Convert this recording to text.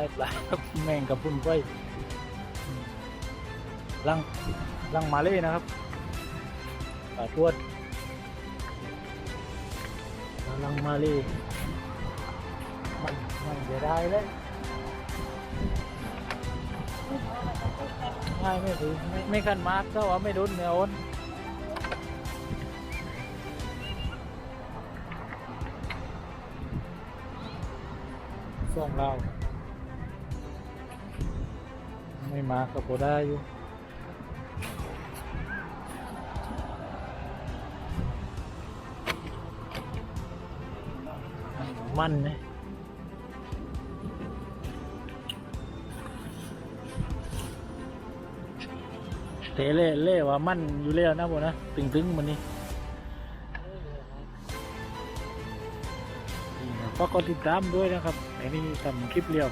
ได้ปลาแมงกับพุ่นไฟลังลังมาเล่นะครับปลาทวดลังมาเล่มันมันจะได้เลยไม่ไม่ถือไม่ไม่คันมากก็ว่าไม่โดนเนื้ออ้นส่งเรา ไม่มาก็พอได้อยู่มันนี่ยเทเล่เล่ว่ามันอยู่แล้วนะโบนะตึงตึงๆมันนี่นี่นะฝากกดติดตามด้วยนะครับไอ้นี่ทำคลิปเรียว